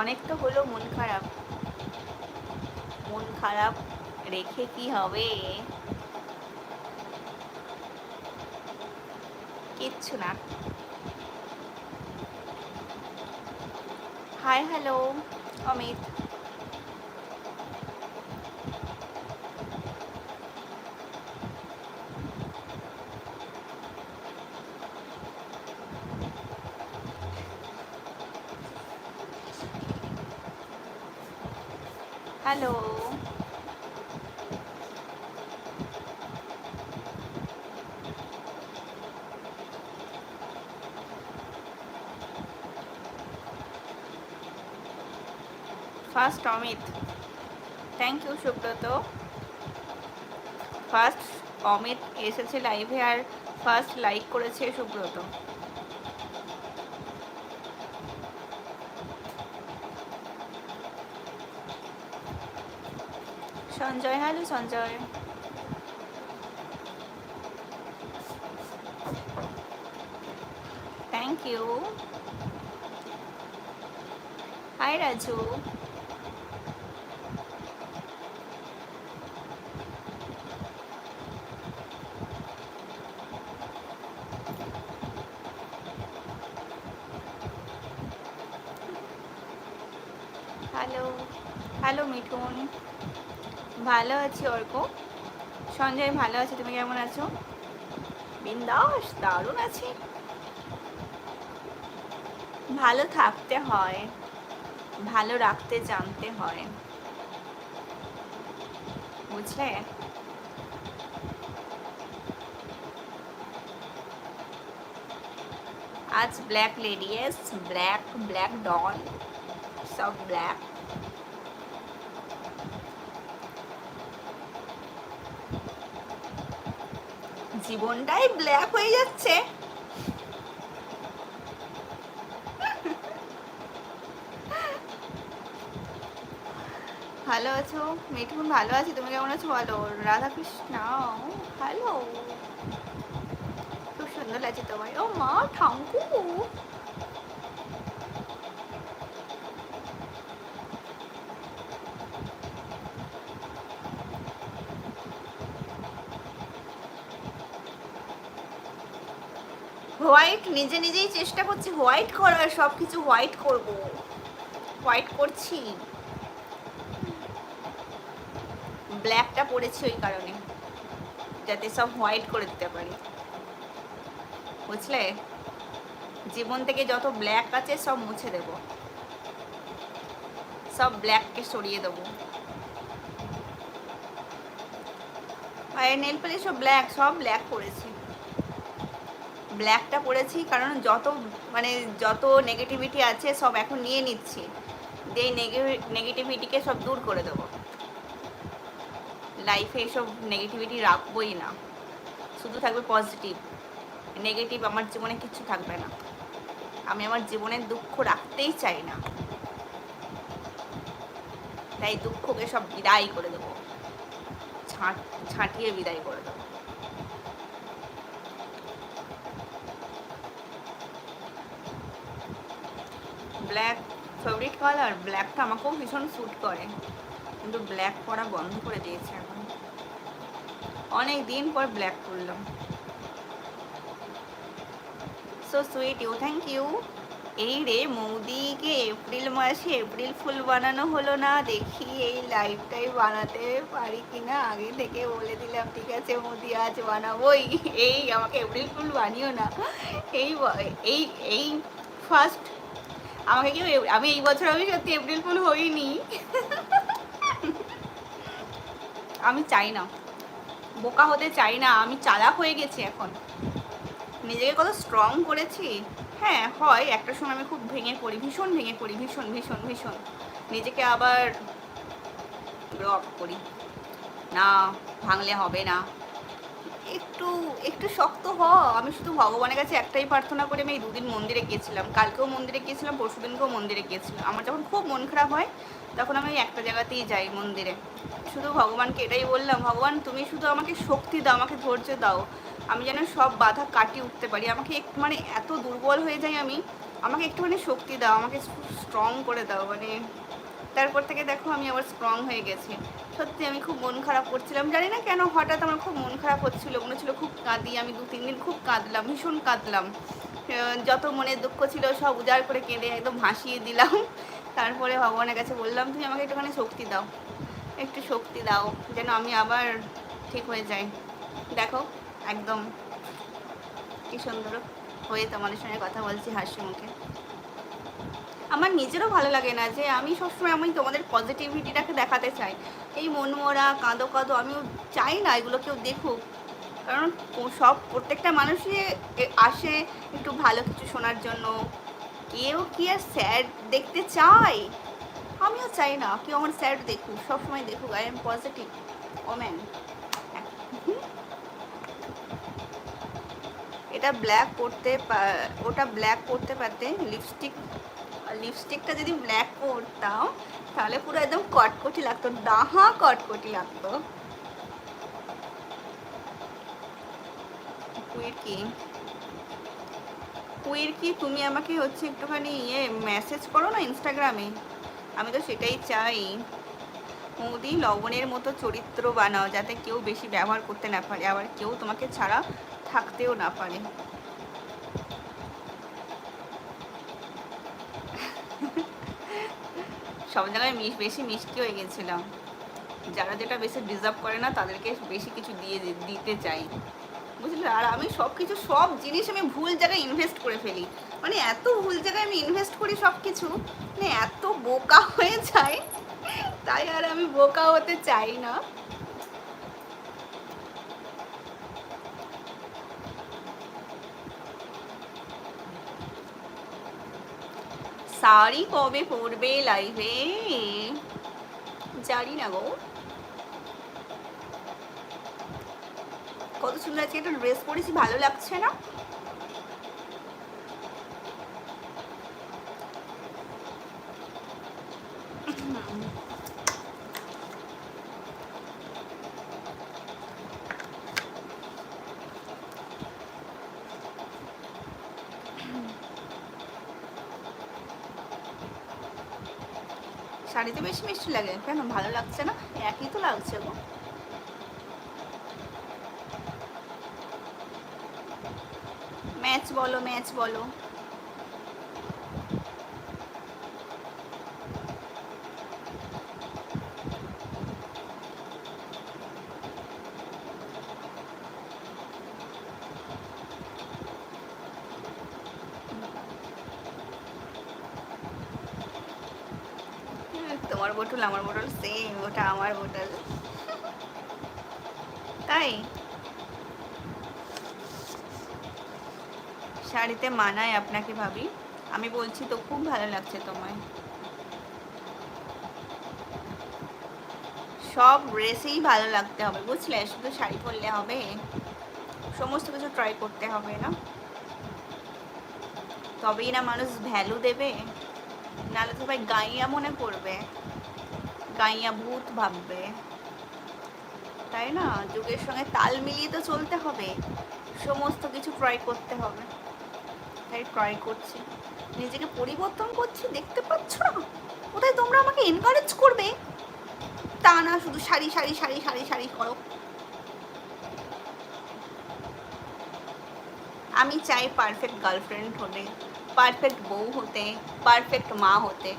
অনেক তো হলো মন খারাপ। মন খারাপ রেখে কি হবে? কিচ্ছু না। Hi hello Amit. Hello. First Amit. Thank you Subrata. First Amit এসেছে লাইভে আর ফার্স্ট লাইক করেছে Subrata. Sanjay hello Sanjay. Thank you hi Raju hello hello Mithun ভালো আছি, অর্ক। সঞ্জয়, ভালো আছি, তুমি কেমন আছো? বিন্দাস, দারুণ আছি। ভালো থাকতে হয়, ভালো রাখতে, জানতে হয়। বুঝলে? আজ ব্ল্যাক লেডিয়েস ব্ল্যাক ব্ল্যাক ডন সব ব্ল্যাক জীবনটাই ব্ল্যাক হয়ে যাচ্ছে। ভালো আছো? মিঠুন, ভালো আছি। তুমি কেমন আছো বলো? রাধাকৃষ্ণ হ্যালো খুব সুন্দর লাগছে তোমায়। ও মা ঠাঙ্কু হোয়াইট, নিজে নিজেই চেষ্টা করছি হোয়াইট করার সব কিছু হোয়াইট করব। হোয়াইট করছি। ব্ল্যাকটা পড়েছি ওই কারণে, যাতে সব হোয়াইট করে দিতে পারি। বুঝলে? জীবন থেকে যত ব্ল্যাক আছে, সব মুছে দেব। সব ব্ল্যাককে সরিয়ে দেবো। আর, নেল পালিশ সব ব্ল্যাক সব ব্ল্যাক করেছি ব্ল্যাকটা পরেছি কারণ যত মানে যত নেগেটিভিটি আছে সব এখন নিয়ে নিচ্ছি। দিয়ে নেগেটিভিটিকে সব দূর করে দেবো। লাইফে এসব নেগেটিভিটি রাখবোই না। শুধু থাকবে পজিটিভ নেগেটিভ আমার জীবনে কিছু থাকবে না। আমি আমার জীবনের দুঃখ রাখতেই চাই না। তাই দুঃখকে সব বিদায় করে দেবো। ছাঁট ছাঁটিয়ে বিদায় করে দেবো। ব্ল্যাক ফেভারিট কালার ব্ল্যাকটা আমাকেও ভীষণ স্যুট করে। কিন্তু ব্ল্যাক পরা বন্ধ করে দিয়েছে এখন। অনেক দিন পর ব্ল্যাক পরলাম so sweet you thank you এই রে মৌদিকে এপ্রিল মাসে এপ্রিল ফুল বানানো হলো না, দেখি এই লাইভটাই বানাতে পারি কিনা। আগে থেকে বলে দিলাম, ঠিক আছে মোদি, আজ বানাবোই। এই আমাকে এপ্রিল ফুল বানিও না। এই এই এই ফার্স্ট আমাকে কেউ আমি এই বছর আমি সত্যি এপ্রিল ফুল হইনি। আমি চাই না। বোকা হতে চাই না। আমি চালাক হয়ে গেছি এখন। নিজেকে কত স্ট্রং করেছি? হ্যাঁ হয়। একটা সময় আমি খুব ভেঙে পড়ি। ভীষণ ভেঙে পড়ি। ভীষণ ভীষণ ভীষণ। নিজেকে আবার ব্লক করি। না, ভাঙলে হবে না। একটু একটু শক্ত হ। আমি শুধু ভগবানের কাছে একটাই প্রার্থনা করে, আমি এই দুদিন মন্দিরে গিয়েছিলাম। কালকেও মন্দিরে গিয়েছিলাম পরশু দিনকেও মন্দিরে গিয়েছিলাম। আমার যখন খুব মন খারাপ হয়, তখন আমি একটা জায়গাতেই যাই মন্দিরে। শুধু ভগবানকে এটাই বললাম, ভগবান, তুমি শুধু আমাকে শক্তি দাও, আমাকে ধৈর্য দাও। আমি যেন সব বাধা কাটিয়ে উঠতে পারি। আমাকে একটু মানে এত দুর্বল হয়ে যাই আমি। আমাকে একটুখানি শক্তি দাও, আমাকে স্ট্রং করে দাও। মানে তারপর থেকে দেখো আমি আবার স্ট্রং হয়ে গেছি। সত্যি আমি খুব মন খারাপ করছিলাম। জানি না কেন হঠাৎ আমার খুব মন খারাপ হচ্ছিল, মনে হচ্ছিল খুব কাঁদি, আমি দু, তিন দিন খুব কাঁদলাম, ভীষণ কাঁদলাম। যত মনে দুঃখ ছিল সব উজাড় করে কেঁদে একদম ভাসিয়ে দিলাম। তারপরে ভগবানের কাছে বললাম, তুমি আমাকে একটুখানি শক্তি দাও, একটু শক্তি দাও, যেন আমি আবার ঠিক হয়ে যাই। দেখো, একদম কি সুন্দর হয়ে তোমাদের সঙ্গে কথা বলছি হাসি মুখে আমার নিজেরও ভালো লাগে না যে আমি সবসময় আমি তোমাদের পজিটিভিটিটাকে দেখাতে চাই। এই মনমরা, কাঁদো কাঁদো, আমিও চাই না এগুলো কেউ দেখুক। কারণ সব, প্রত্যেকটা মানুষই আসে একটু ভালো কিছু শোনার জন্য। কেউ কি আর স্যাড দেখতে চায়? আমিও চাই না, কেউ আমার স্যাড দেখুক, সবসময় দেখুক। আই এম পজিটিভ ওম্যান এটা ব্ল্যাক করতে ওটা ব্ল্যাক করতে পারতে লিপস্টিক লিপস্টিকটা যদি ব্ল্যাক করতাম, তাহলে পুরো একদম কটকটি লাগতো, ডাহা কটকটি লাগতো। কুইর কি কুইর কি তুমি আমাকে হচ্ছে একটুখানি ইয়ে মেসেজ করো না ইনস্টাগ্রামে আমি তো সেটাই চাই। মোদি, লবণের মতো চরিত্র বানাও, যাতে কেউ বেশি ব্যবহার করতে না পারে, আবার কেউ তোমাকে ছাড়া থাকতেও না পারে। সব জায়গায় বেশি মিষ্টি হয়ে গেছিলাম। যারা যেটা বেশি ডিজার্ভ করে না, তাদেরকে বেশি কিছু দিয়ে দিতে চাই। বুঝলি? আর আমি সব কিছু সব জিনিস আমি ভুল জায়গায় ইনভেস্ট করে ফেলি। মানে এত ভুল জায়গায় আমি ইনভেস্ট করি সব কিছু মানে এত বোকা হয়ে যায় তাই আর আমি বোকা হতে চাই না। শাড়ি কবে পরবে লাইভে জানি না গো কত সুন্দর আজকে একটা ড্রেস পরেছি ভালো লাগছে না শাড়িতে বেশি মিষ্টি লাগে। কেন? ভালো লাগছে না? একই তো লাগছে গো। ম্যাচ বলো ম্যাচ বলো হ্যাঁ, তোমার বোতল আমার বোতল সেম ওটা আমার বোতল তাই শাড়িতে মানায় আপনাকে ভাবি। আমি বলছি তো, খুব ভালো লাগছে তোমায়। সব ড্রেসেই ভালো লাগতে হবে, বুঝলে? শুধু শাড়ি পরলে হবে। সমস্ত কিছু ট্রাই করতে হবে না। তবেই না মানুষ ভ্যালু দেবে। নাহলে তো ভাই গাইয়া মনে করবে। গাইয়া ভূত ভাববে। তাই না? যুগের সঙ্গে তাল মিলিয়ে তো চলতে হবে। সমস্ত কিছু ট্রাই করতে হবে। তাই ট্রাই করছি? নিজেকে পরিবর্তন করছি, দেখতে পাচ্ছ না? কোথায় তোমরা আমাকে এনকারেজ করবে? তা না, শুধু শাড়ি শাড়ি শাড়ি শাড়ি শাড়ি করো। আমি চাই পারফেক্ট গার্লফ্রেন্ড হতে পারফেক্ট বউ হতে পারফেক্ট মা হতে,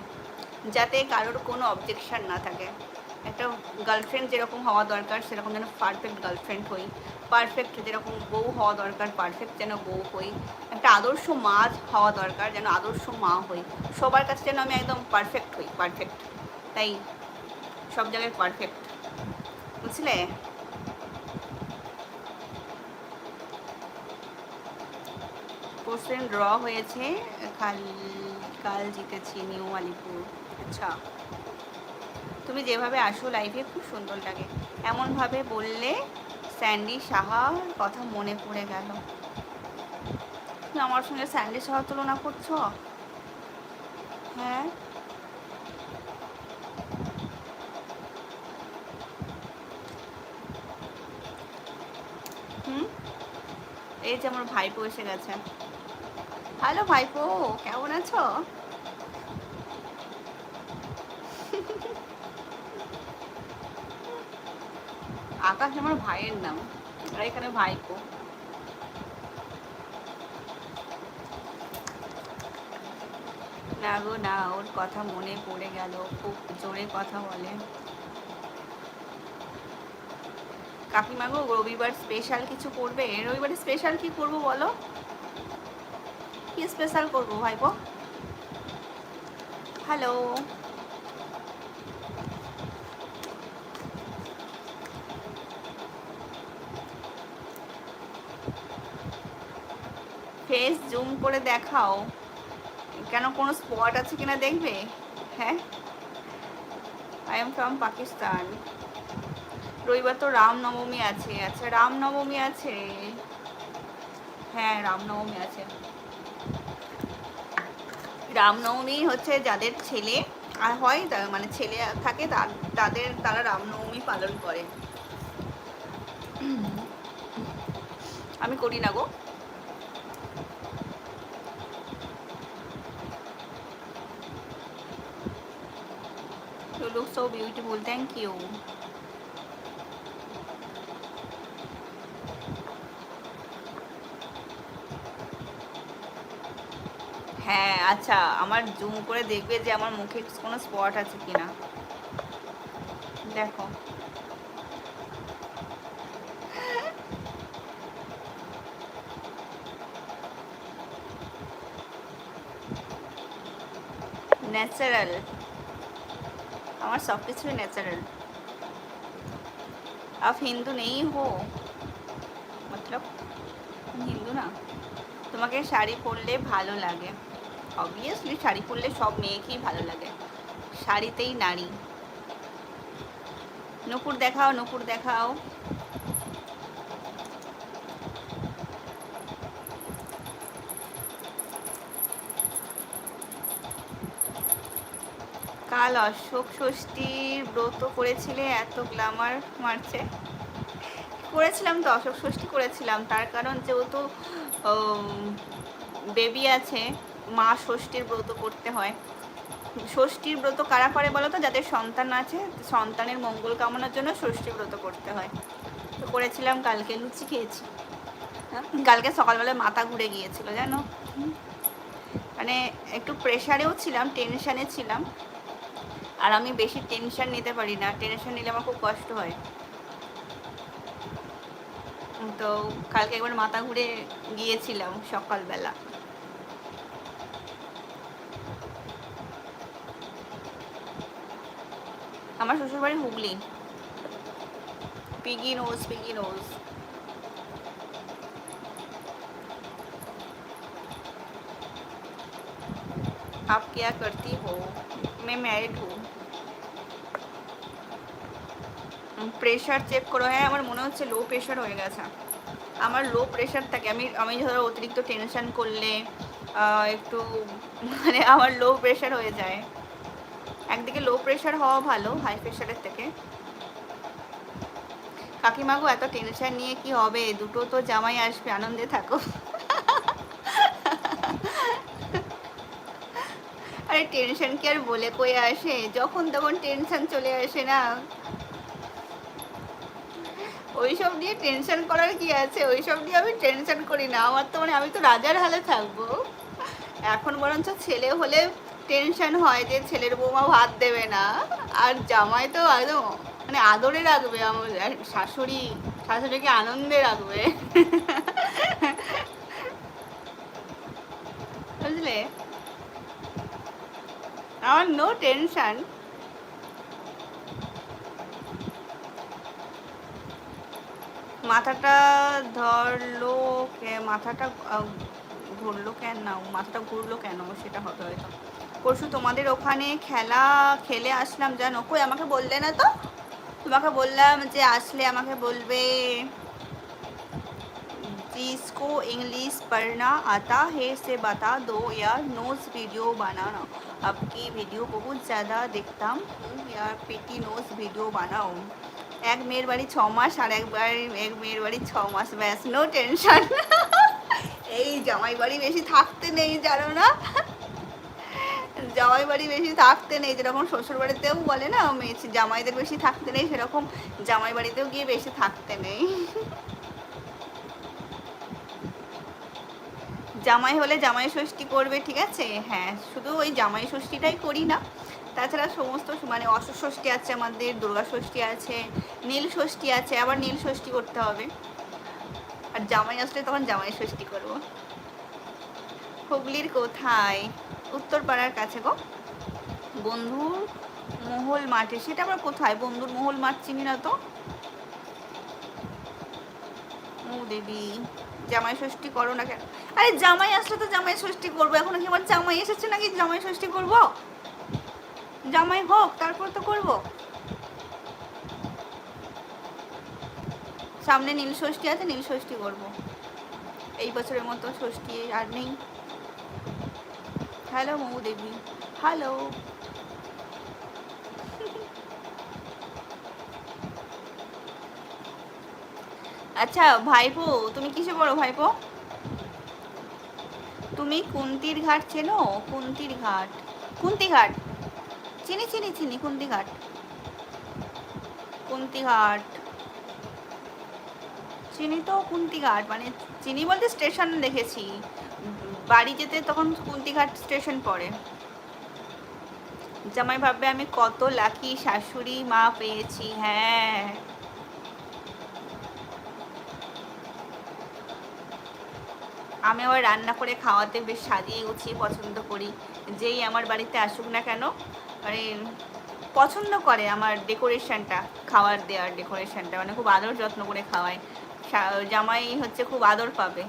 যাতে কারোর কোনো অবজেকশন না থাকে। একটা গার্লফ্রেন্ড যেরকম হওয়া দরকার, সেরকম যেন পারফেক্ট গার্লফ্রেন্ড হই। পারফেক্ট যেরকম বউ হওয়া দরকার পারফেক্ট যেন বউ হই। একটা আদর্শ মা হওয়া দরকার, যেন আদর্শ মা হই। সবার কাছে যেন আমি একদম পারফেক্ট হই পারফেক্ট তাই সব জায়গায় পারফেক্ট বুঝলে? পরশুদিন ড্র হয়েছে। কাল কাল জিতেছি নিউ আলিপুর। আচ্ছা। তুমি যেভাবে আসো লাইভে খুব সুন্দর লাগে। এমনভাবে বললে স্যান্ডি সাহার কথা মনে পড়ে গেল। তুমি আমার সঙ্গে স্যান্ডি সাহার তুলনা করছ? হ্যাঁ? হুম? এই যে আমার ভাইপো এসে গেছে। হ্যালো ভাইপো, কেমন আছো? আকাশ আমার ভাইয়ের নাম। আর এখানে ভাইপো। না গো না, ওর কথা মনে পড়ে গেল, খুব জোরে কথা বলে। কাকিমা গো, রবিবার স্পেশাল কিছু করবে? রবিবারে স্পেশাল কি করব বলো? কি স্পেশাল করব ভাইপো? হ্যালো ফেস জুম করে দেখাও। কেন কোনো স্পট আছে কিনা দেখবে? হ্যাঁ? আই এম ফ্রম পাকিস্তান রবিবার তো রামনবমী আছে। আচ্ছা রামনবমী আছে। হ্যাঁ রামনবমী আছে। রামনবমী হচ্ছে যাদের ছেলে আর হয় মানে ছেলে থাকে তাদের, তারা রামনবমী পালন করে। আমি করি না গো। Look so beautiful. Thank you. হ্যাঁ আচ্ছা আমার জুম করে দেখবে যে আমার মুখে কোনো স্পট আছে কিনা দেখো ন্যাচারাল আমার সব কিছুই ন্যাচারাল আপ হিন্দু নেই হো মতলব হিন্দু না তোমাকে শাড়ি পরলে ভালো লাগে। অবভিয়াসলি শাড়ি পরলে সব মেয়েকেই ভালো লাগে। শাড়িতেই নারী। নুপুর দেখাও নুপুর দেখাও। কাল অশোক ষষ্ঠীর ব্রত করেছিলে এত গ্লামার মারছে। করেছিলাম তো অশোক ষষ্ঠী করেছিলাম। তার কারণ যেহেতু বেবি আছে মা ষষ্ঠীর ব্রত করতে হয়। ষষ্ঠীর ব্রত কারা করে বলো তো? যাদের সন্তান আছে সন্তানের মঙ্গল কামনার জন্য ষষ্ঠী ব্রত করতে হয়। তো করেছিলাম কালকে লুচি খেয়েছি। হ্যাঁ, কালকে সকালবেলায় মাথা ঘুরে গিয়েছিল জানো? মানে একটু প্রেশারেও ছিলাম টেনশানে ছিলাম। আর আমি বেশি টেনশন নিতে পারি না টেনশন নিলে আমার খুব কষ্ট হয় তো কালকে একবার মাথা ঘুরে গিয়েছিলাম সকালবেলা আমার শ্বশুরবাড়ি Hooghly piggy nose piggy nose आप क्या करती हो मैं मैरिड हूँ প্রেশার চেক করো। হ্যাঁ আমার মনে হচ্ছে লো প্রেশার হয়ে গেছে। আমার লো প্রেশার থাকে। আমি আমি ধরো অতিরিক্ত টেনশন করলে একটু মানে আমার লো প্রেশার হয়ে যায়। একদিকে লো প্রেশার হওয়া ভালো হাই প্রেশারের থেকে। কাকিমাগো এত টেনশন নিয়ে কি হবে? দুটো তো জামাই আসবে, আনন্দে থাকো। আরে টেনশন কি আর বলে? কয়ে আসে? যখন তখন টেনশন চলে আসে না। ওইসব নিয়ে টেনশন করার কি আছে? ওইসব নিয়ে আমি টেনশন করি না। আমার তো মানে আমি তো রাজার হালে থাকব। এখন বরঞ্চ ছেলে হলে টেনশন হয় যে ছেলের বৌমা ভাত দেবে না। আর জামাই তো একদম মানে আদরে রাখবে আমার শাশুড়ি। শাশুড়িকে আনন্দে রাখবে। বুঝলে? আমার নো টেনশন মাথাটা ধরলো কে- মাথাটা আহ, ঘুরলো কেন না মাথাটা ঘুরলো কেন সেটা হবে হয়তো পরশু তোমাদের ওখানে খেলা খেলে আসলাম জানো কই আমাকে বললে না তো তোমাকে বললাম যে আসলে আমাকে বলবে जिसको इंग्लिश पढ़ना आता है से बता दो यार नोट्स वीडियो बनाना आपकी वीडियो बहुत ज़्यादा देखता हूँ यार পিটি নোজ ভিডিও বানাও এক মেয়ের বাড়ি ছ মাস আর একবার এক মেয়ের বাড়ি ছ মাস। ব্যাস নো টেনশন এই জামাই বাড়ি বেশি থাকতে নেই, জানো না? জামাই বাড়ি বেশি থাকতে নেই, যেরকম শ্বশুর বাড়িতেও বলে না জামাইদের বেশি থাকতে নেই, সেরকম জামাই বাড়িতেও গিয়ে বেশি থাকতে নেই। জামাই হলে জামাই ষষ্ঠী করবে ঠিক আছে? হ্যাঁ শুধু ওই জামাই ষষ্ঠীটাই করি না। তাছাড়া সমস্ত মানে অসুর ষষ্ঠী আছে আমাদের, দুর্গা ষষ্ঠী আছে, নীল ষষ্ঠী আছে, আবার নীল ষষ্ঠী করতে হবে। আর জামাই আসলে তখন জামাই ষষ্ঠী করব। হুগলির কোথায়? উত্তরপাড়ার কাছে গো। বন্ধুর মহল মাঠে। সেটা আবার কোথায়? বন্ধুর মহল মাঠ চিনি না তো? দেবী, জামাই ষষ্ঠী করো না কেন? আরে জামাই আসলে তো জামাই ষষ্ঠী করব। এখন কি আমার জামাই এসেছে নাকি জামাই ষষ্ঠী করব? জামাই হোক, তারপর তো করব। সামনে নীল ষষ্ঠী আছে, নীল ষষ্ঠী করব। এই বছরের মতো ষষ্ঠী আর নেই। হ্যালো মৌ দেবী। হ্যালো আচ্ছা ভাইপো, তুমি কিসে পড়ো ভাইপো? তুমি কুন্তির ঘাট চেনো? কুন্তির ঘাট। কুন্তি ঘাট? চিনি চিনি চিনি কুন্তি ঘাট কুন্তি ঘাট চিনি তো কুন্তি ঘাট মানে চিনি বলতে স্টেশন দেখেছি। বাড়ি যেতে তখন কুন্তিঘাট স্টেশন পড়ে। জামাই ভাববে আমি কত লাকি শাশুড়ি মা পেয়েছি হ্যাঁ। আমি আবার রান্না করে খাওয়াতে বেশ সাজিয়ে গুছিয়ে পছন্দ করি। যেই আমার বাড়িতে আসুক না কেন মানে পছন্দ করে আমার ডেকোরেশনটা খাওয়ার দেওয়ার ডেকোরেশনটা মানে খুব আদর যত্ন করে খাওয়ায়। জামাই হচ্ছে খুব আদর পাবে।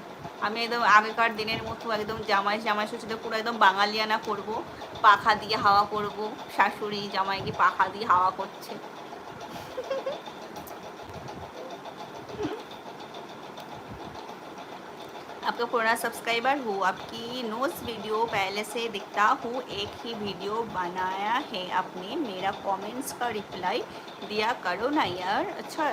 আমি একদম আগেকার দিনের মতো একদম জামাই জামাই শ্বশুরদের পুরো একদম বাঙালিয়ানা করব। পাখা দিয়ে হাওয়া করব। শাশুড়ি জামাইকে পাখা দিয়ে হাওয়া করছে। आपका पुराना सब्सक्राइबर हूँ आपकी नोट्स वीडियो पहले से दिखता हूँ एक ही वीडियो बनाया है आपने मेरा कमेंट्स का रिप्लाई दिया करो ना यार अच्छा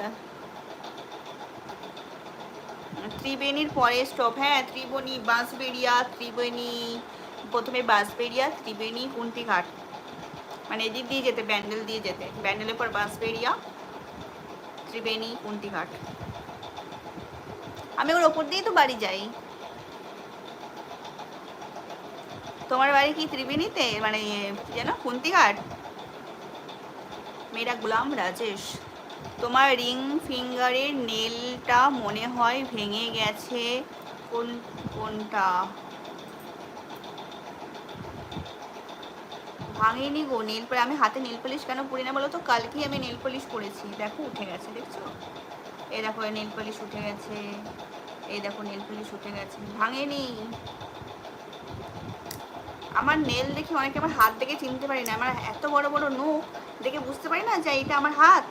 ত্রিবেণীর পরে স্টপ হ্যাঁ ত্রিবেণী বাঁশবেড়িয়া ত্রিবেণী প্রথমে বাঁশবেড়িয়া ত্রিবেণী কুন্তিঘাট মানে এদিক দিয়ে যেতে ব্যান্ডেল দিয়ে যেতে ব্যান্ডেলের পর বাঁশবেড়িয়া ত্রিবেণী কুন্তিঘাট আমি ওর ওপর দিয়েই তো বাড়ি যাই। তোমার বাড়ি কি ত্রিবেণীতে? মানে যেন? কুন্তিঘাট মেয়েরা গুলাম রাজেশ। তোমার রিং ফিঙ্গারের নেলটা মনে হয় ভেঙে গেছে। কোন, কোনটা? ভাঙেনি গো নীল আমি হাতে নীল পলিশ কেন পরি না বলো তো? কালকেই আমি নীল পলিশ পরেছি দেখো, উঠে গেছে, দেখছ? এই দেখো নীল পলিশ উঠে গেছে। এই দেখো নীল পলিশ উঠে গেছে। ভাঙেনি। আমার নেল দেখে অনেকে আমার হাত দেখে চিনতে পারি না। আমার এত বড় বড় নখ, দেখে বুঝতে পারি না যে এটা আমার হাত।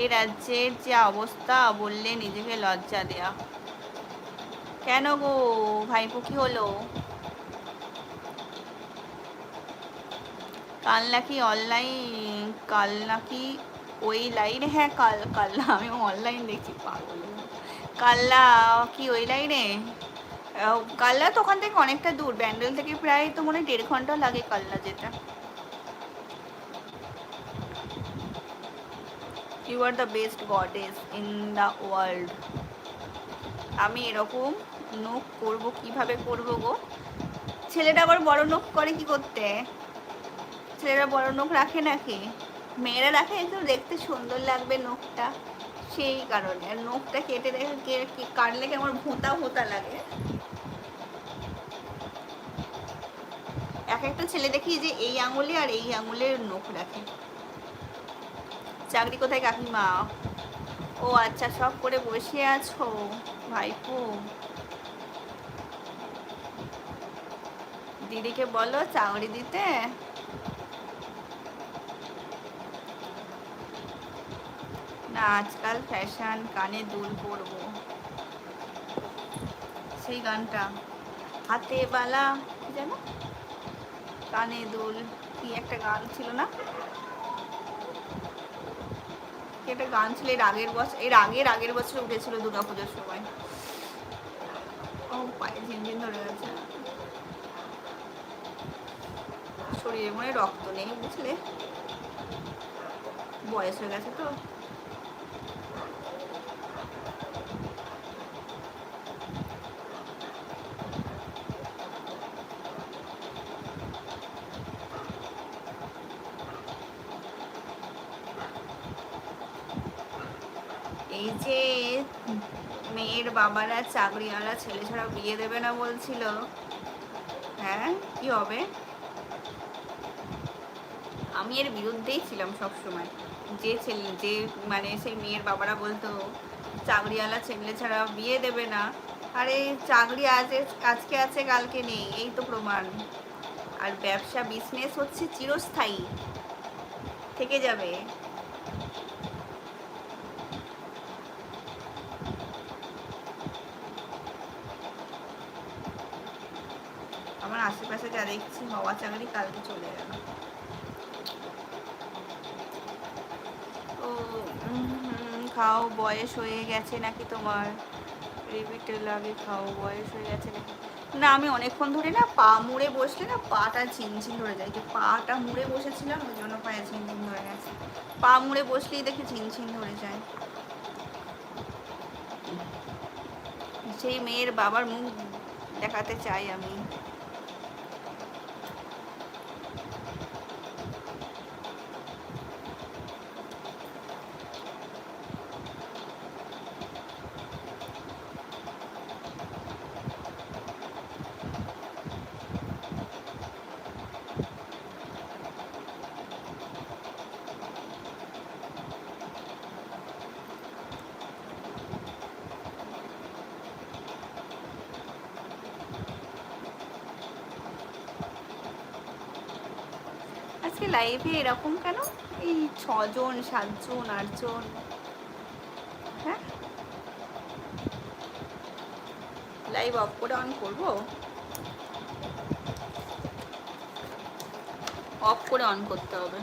এই রাজ্যের যে অবস্থা, বললে নিজেকে লজ্জা দেয়া। কেন গো, ভাইপো, কি হলো? কাল নাকি অনলাইন কাল নাকি ওই লাইনে হ্যাঁ কাল কাল্লা আমি অনলাইন দেখছি পাগল। কাল্লা কি ওই লাইনে কাল্লা তো ওখান থেকে অনেকটা দূর, ব্যান্ডেল থেকে প্রায় তো মনে দেড় ঘণ্টা লাগে কাল্লা যেটা you are the best goddess in the world আমি এরকম নখ করব, কীভাবে করব গো? ছেলেটা আবার বড় নখ করে কি করতে? ছেলেরা বড় নখ রাখে নাকি? মেয়েরা রাখে একটু দেখতে সুন্দর লাগবে নখটা। সেই কারণে। আর নখটা কেটে দেখে কাটলে কেমন ভোঁতা ভোঁতা লাগে? এক একটা ছেলে দেখি যে এই আঙুলে আর এই আঙুলের নখ রাখে। চাকরি কোথায় কাকিমা? ও আচ্ছা সব করে বসে আছো, ভাইপো। দিদিকে বলো চাকরি দিতে? না আজকাল ফ্যাশন কানে দুল পরবো। সেই গানটা। হাতে বালা যেন? কানে দুল, কি একটা গান ছিল না? একটা গান ছিল এর আগের বছর এর আগের আগের বছর উঠেছিল দুর্গাপুজোর সময়। ও পায়ে ঝিনঝিন ধরে গেছে শরীরে মনে রক্ত নেই, বুঝলে? বয়স হয়ে গেছে তো। এই যে মেয়ের বাবারা, চাকরিওয়ালা, ছেলে ছাড়া বিয়ে দেবে না বলছিল। হ্যাঁ কি হবে? আমি এর বিরুদ্ধেই ছিলাম সব সময় যে ছেলে, যে মানে সেই মেয়ের বাবারা বলতো, চাকরিওয়ালা, ছেলে ছাড়া বিয়ে দেবে না। আরে, চাকরি আছে আজকে আছে, কালকে নেই, এই তো প্রমাণ। আর ব্যবসা বিজনেস হচ্ছে চিরস্থায়ী। থেকে যাবে। যা দেখছি হওয়া চাকরি কালকে চলে গেল। হুম, খাও বয়স হয়ে গেছে নাকি তোমার? রিপিটে লাগে খাও বয়স হয়ে গেছে নাকি? না আমি অনেকক্ষণ ধরে না পা মুড়ে বসলে না পাটা ঝিনঝিন ধরে যায়। যে পাটা মুড়ে বসেছিলাম ওই জন্য পায়ে ঝিনঝিন ধরে গেছে। পা মুড়ে বসলেই দেখি ঝিনঝিন ধরে যায়। সেই মেয়ের বাবার মুখ দেখাতে চাই আমি আজকে লাইভে এরকম কেন? এই ছজন, সাতজন, আটজন। হ্যাঁ? লাইভ অফ করে অন করব? অফ করে অন করতে হবে।